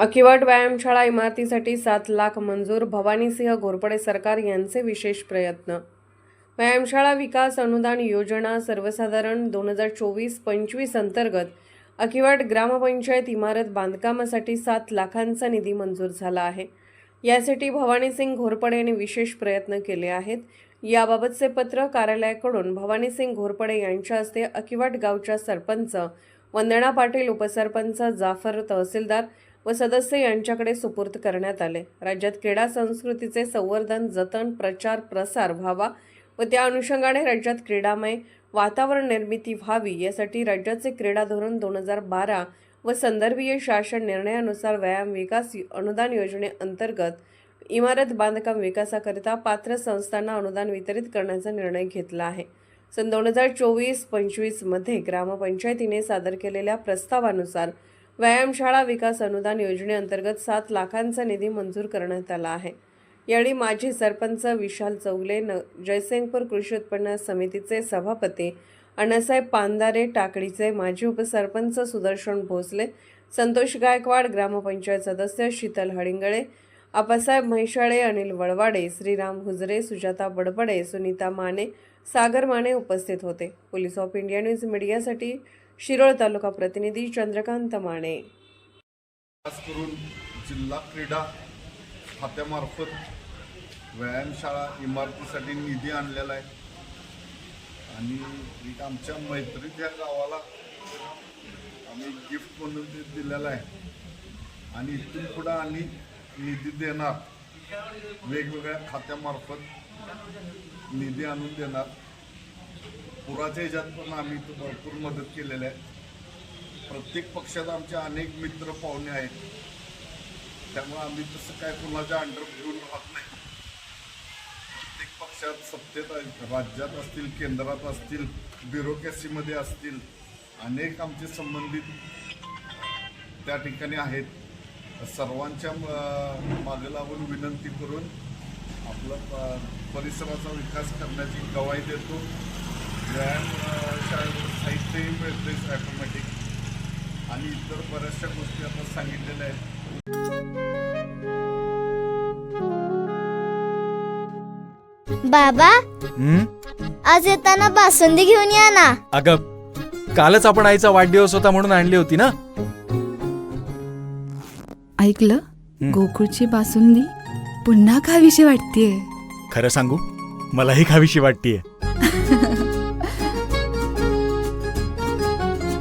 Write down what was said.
अकिवाट व्यायामशाळा इमारतीसाठी सात लाख मंजूर भवानीसिंह घोरपडे सरकार यांचे विशेष प्रयत्न. व्यायामशाळा विकास अनुदान योजना सर्वसाधारण दोन हजार चोवीस पंचवीस अंतर्गत अकिवाट ग्रामपंचायत इमारत बांधकामासाठी सात लाखांचा निधी मंजूर झाला आहे. यासाठी भवानीसिंग घोरपडे यांनी विशेष प्रयत्न केले आहेत. याबाबतचे पत्र कार्यालयाकडून भवानीसिंग घोरपडे यांच्या हस्ते अकिवाट गावच्या सरपंच वंदना पाटील उपसरपंच जाफर तहसीलदार व सदस्य यांच्याकडे सुपूर्द करण्यात आले. राज्यात क्रीडा संस्कृतीचे संवर्धन जतन प्रचार प्रसार व्हावा व त्या अनुषंगाने राज्यात क्रीडामय वातावरण निर्मिती व्हावी यासाठी राज्याचे क्रीडा धोरण दोन हजार बारा व संदर्भीय शासन निर्णयानुसार व्यायाम विकास अनुदान योजनेअंतर्गत इमारत बांधकाम विकासाकरिता पात्र संस्थांना अनुदान वितरित करण्याचा निर्णय घेतला आहे. सन दोन हजार चोवीस पंचवीसमध्ये ग्रामपंचायतीने सादर केलेल्या प्रस्तावानुसार व्यायामशाळा विकास अनुदान योजनेअंतर्गत सात लाखांचा निधी मंजूर करण्यात आला आहे. यावेळी माजी सरपंच विशाल चौगले न जयसिंगपूर कृषी उत्पन्न समितीचे सभापती अण्णासाहेब पांदारे टाकडीचे माजी उपसरपंच सुदर्शन भोसले संतोष गायकवाड ग्रामपंचायत सदस्य शीतल हळिंगळे आपासाहेब म्हैशाळे अनिल वळवाडे श्रीराम हुजरे सुजाता बडबडे सुनीता माने सागर माने उपस्थित होते. पोलीस ऑफ इंडिया न्यूज मीडियासाठी शिरोळ तालुका प्रतिनिधी चंद्रकांत माने. खास करून जिल्हा क्रीडा खात्यामार्फत व्यायामशाळा इमारतीसाठी निधी आणलेला आहे. आणि एक आमच्या मैत्रीत या गावाला आम्ही गिफ्ट म्हणून ते दिलेलं आहे. आणि इथून पुढं आम्ही निधी देणार. वेगवेगळ्या खात्यामार्फत निधी आणून देणार. पुराच्या ह्याच्यात पण आम्ही भरपूर मदत केलेली आहे. प्रत्येक पक्षात आमचे अनेक मित्र पाहुणे आहेत. त्यामुळे आम्ही तसं काय कुणाच्या अंडर घेऊन राहत नाही. प्रत्येक पक्षात सत्तेत आहेत राज्यात असतील केंद्रात असतील ब्युरोक्रॅसीमध्ये असतील अनेक आमचे संबंधित त्या ठिकाणी आहेत. सर्वांच्या अं, मागे लागून विनंती करून आपला प- परिसराचा विकास करण्याची गवाही देतो. व्यायाम साहित्यही मिळते ॲटोमॅटिक. आणि इतर बऱ्याचशा गोष्टी आता सांगितलेल्या आहेत. बाबा हं? आज येताना बासुंदी घेऊन या ना. अगं कालच आपण आईचा वाढदिवस होता म्हणून आणली होती ना? ऐकलं? गोकुळची बासुंदी पुन्हा खावीशी वाटतेय. खरं सांगू मलाही खावीशी वाटतीये.